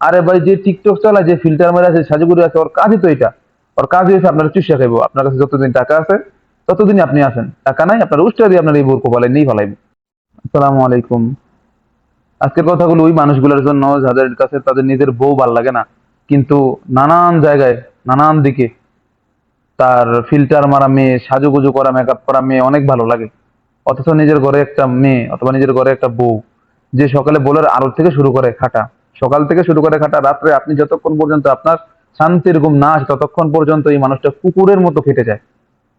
আরে ভাই, যে টিকটক চালায়, যে ফিল্টার মেরে আছে সাজুগুড়ি আছে, ওর কাজই তো এটা। ওর কাজ হয়েছে আপনার চুষা খাইবো। আপনার কাছে যতদিন টাকা আছে, ততদিনই আপনি আসেন। টাকা নাই, আপনার উষ্টা দিয়ে আপনার এই বোর কপালে নেই ফেলাইব আসসালামু আলাইকুম। আজকের কথাগুলো ওই মানুষগুলোর জন্য, যাদের কাছে তাদের নিজের বউ ভালো লাগে না। কিন্তু নানান জায়গায়, নানান দিকে তার ফিল্টার মারা মেয়ে, সাজুগুজু করা মেকআপ করা মেয়ে অনেক ভালো লাগে। অথচ নিজের ঘরে একটা মেয়ে অথবা নিজের ঘরে একটা বউ, যে সকালে বোলের আলো থেকে শুরু করে খাটা। সকাল থেকে শুরু করে খাটা রাত্রে আপনি যতক্ষণ পর্যন্ত আপনার শান্তির ঘুম না আসে ততক্ষণ পর্যন্ত এই মানুষটা কুকুরের মতো খেটে যায়,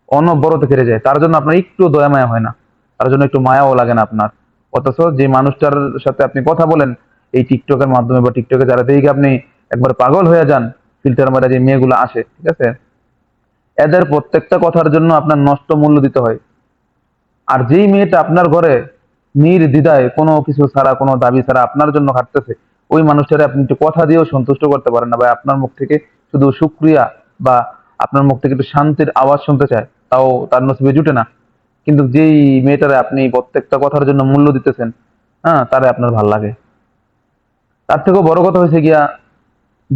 অনবরত খেটে যায়। তার জন্য আপনার একটু দয়া মায়া হয় না। তার জন্য একটু মায়াও লাগে না আপনার। অথচ যে মানুষটার সাথে আপনি কথা বলেন, এই টিকটকের মাধ্যমে বা টিকটকে যারা দেখে আপনি একবার পাগল হয়ে যান ফিল্টার মারা যে মেয়েগুলো আসে, ঠিক আছে? এদের প্রত্যেকটা কথার জন্য আপনার নষ্ট মূল্য দিতে হয়। আর যেই মেয়েটা আপনার ঘরে নির্দ্বিধায় কোনো কিছু ছাড়া, কোনো দাবি ছাড়া আপনার জন্য খাটতেছে ওই মানুষটারে আপনি একটু কথা দিয়েও সন্তুষ্ট করতে পারেন না। বা আপনার মুখ থেকে শুধু সুক্রিয়া বা আপনার মুখ থেকে একটু শান্তির আওয়াজ শুনতে চায়, তাও তার নসিবে জুটে না। কিন্তু যেই মেয়েটারে আপনি প্রত্যেকটা কথার জন্য মূল্য দিতেছেন হ্যাঁ তারে আপনার ভালো লাগে। তার থেকেও বড় কথা হয়েছে গিয়া,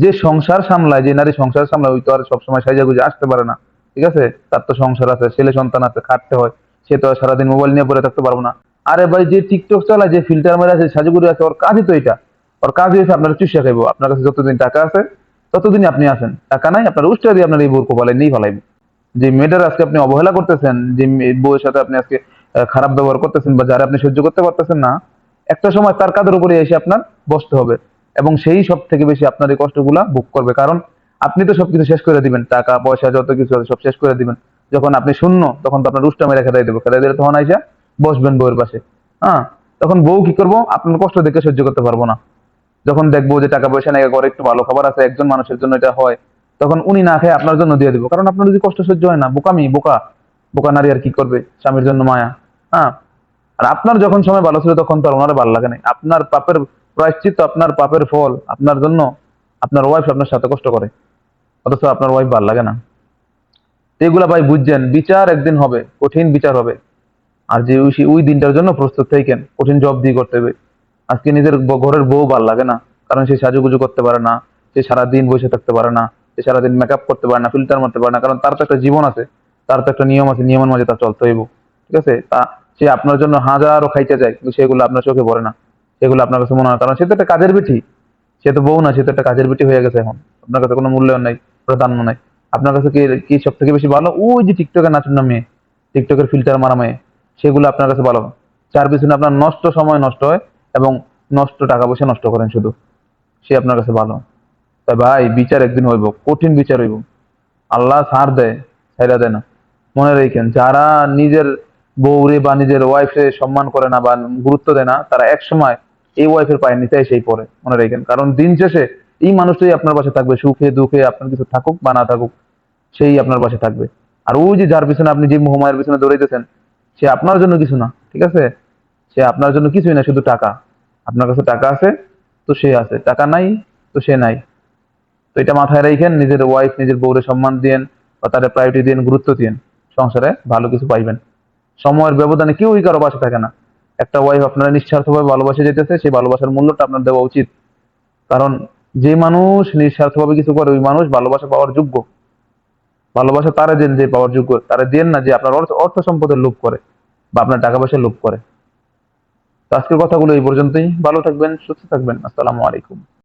যে সংসার সামলায়, যে নারী সংসার সামলায়, ওই তো আর সবসময় সাইজা গুজে আসতে পারে না। ঠিক আছে? তার তো সংসার আছে, ছেলে সন্তান আছে, খাটতে হয়। সে তো আর সারাদিন মোবাইল নিয়ে পড়ে থাকতে পারব না। আরে ভাই, যে টিকটক চালায়, যে ফিল্টার মেরে আছে সাজুগুড়ি আছে, ওর কাজই তো এটা ওর কাজ হয়েছে আপনার চুষা খাইবো। আপনার কাছে যতদিন টাকা আছে, ততদিনই আপনি আছেন। টাকা নাই, আপনার উষ্টা দিয়ে আপনার এই বোর কপালে নেই ফেলাইবে। যে মেয়েটার আজকে আপনি অবহেলা করতেছেন, যে বউয়ের সাথে আপনি আজকে খারাপ ব্যবহার করতেছেন বা যারা আপনি সহ্য করতে পারতেছেন না, একটা সময় তার কাদের উপরে এসে আপনার বসতে হবে। এবং সেই সব থেকে বেশি আপনার এই কষ্টগুলা ভোগ করবে। কারণ আপনি তো সবকিছু শেষ করে দিবেন। টাকা, পয়সা, যত কিছু আছে সব শেষ করে দিবেন। যখন আপনি শূন্য, তখন তো আপনার রুষ্টা মেরে খেদাই দেবো। খেদাই দিলে তখন আইসা বসবেন বউয়ের পাশে। হ্যাঁ তখন বউ কি করব? আপনার কষ্ট দেখে সহ্য করতে পারব না। যখন দেখব যে টাকা পয়সা নেই, ঘরে একটু ভালো খাবার আছে, একজন মানুষের জন্য এটা হয়, তখন উনি না খেয়ে আপনার জন্য দিয়ে দিব। কারণ আপনার যদি কষ্ট সহ্য হয় না, বোকামি, বোকা। বোকা নারী আর কি করবে? স্বামীর জন্য মায়া। হ্যাঁ? আর আপনার যখন সময় ভালো ছিল, তখন তো আর ওনার ভালো লাগে না আপনার পাপের প্রায়শ্চিত্ত, আপনার পাপের ফল, আপনার জন্য আপনার ওয়াইফ আপনার সাথে কষ্ট করে। অথচ আপনার ওয়াইফ ভালো লাগে না। এগুলা ভাই বুঝছেন, বিচার একদিন হবে, কঠিন বিচার হবে। আর যে ওই দিনটার জন্য প্রস্তুত থাকেন, কঠিন জব দিয়ে করতে হবে। আজকে নিজের ঘরের বউ ভালো লাগে না। কারণ সে সাজুগুজু করতে পারে না, সে সারাদিন বসে থাকতে পারে না, সে সারাদিন মেকআপ করতে পারে না ফিল্টার মারতে পারে না, কারণ তার তো একটা জীবন আছে, তার তো একটা নিয়ম আছে, নিয়মের মাঝে তার চলতে হইব। ঠিক আছে? তা সে আপনার জন্য হাজারও খাইতে যায় কিন্তু সেগুলো আপনার চোখে পড়ে না। সেগুলো আপনার কাছে মনে হয় কারণ সে তো একটা কাজের পিঠি সে তো বউ না, সে তো একটা কাজের পিঠি হয়ে গেছে এখন। আপনার কাছে কোনো মূল্যায়ন নাই, প্রাধান্য নাই। আপনার কাছে কি কি সব থেকে বেশি ভালো? ওই যে টিকটকের নাচুন না মেয়ে টিকটকের ফিল্টার মারা মেয়ে সেগুলো আপনার কাছে ভালো। যার পিছনে আপনার নষ্ট সময় নষ্ট হয় এবং নষ্ট টাকা পয়সা নষ্ট করেন শুধু। সে আপনার কাছে ভালো। তাই ভাই, বিচার একদিন হইব, কঠিন বিচার হইব। আল্লাহ ছাড় দেয় ছাইরা দেয় না। মনে রেখেন, যারা নিজের বউরে বা নিজের ওয়াইফে সম্মান করে না বা গুরুত্ব দেয় না, তারা এক সময় এই ওয়াইফের পায়ে নিতে সেই পড়ে, মনে রেখেন। কারণ দিন শেষে এই মানুষটাই আপনার পাশে থাকবে, সুখে, দুঃখে আপনার কিছু থাকুক বা না থাকুক, সেই আপনার পাশে থাকবে। আর ওই যে যার পিছনে আপনি যে মোহমায়ের পিছনে দৌড়াইতেছেন, সে আপনার জন্য কিছু না, ঠিক আছে? সে আপনার জন্য কিছুই না শুধু টাকা। আপনার কাছে টাকা আছে, তো সে আছে। টাকা নাই, তো সে নাই। তো এটা মাথায় রাখেন, নিজের ওয়াইফ নিজের বউরে সম্মান দিয়েন বা তাদের প্রায়োরিটি দিন গুরুত্ব দিয়েন। সংসারে ভালো কিছু পাইবেন। সময়ের ব্যবধানে কেউই কারও পাশে থাকে না। একটা ওয়াইফ আপনারা নিঃস্বার্থভাবে ভালোবাসে যেতেছে, সেই ভালোবাসার মূল্যটা আপনার দেওয়া উচিত। কারণ যে মানুষ নিঃস্বার্থভাবে কিছু করে, ওই মানুষ ভালোবাসা পাওয়ার যোগ্য। ভালোবাসা তারা দেন যে পাওয়ার যোগ্য, তারা দেন না যে আপনার অর্থ অর্থ সম্পদের লোভ করে বা আপনার টাকা পয়সা লোভ করে। আজকের কথাগুলো এই পর্যন্তই। ভালো থাকবেন সুস্থ থাকবেন। আসসালামু আলাইকুম।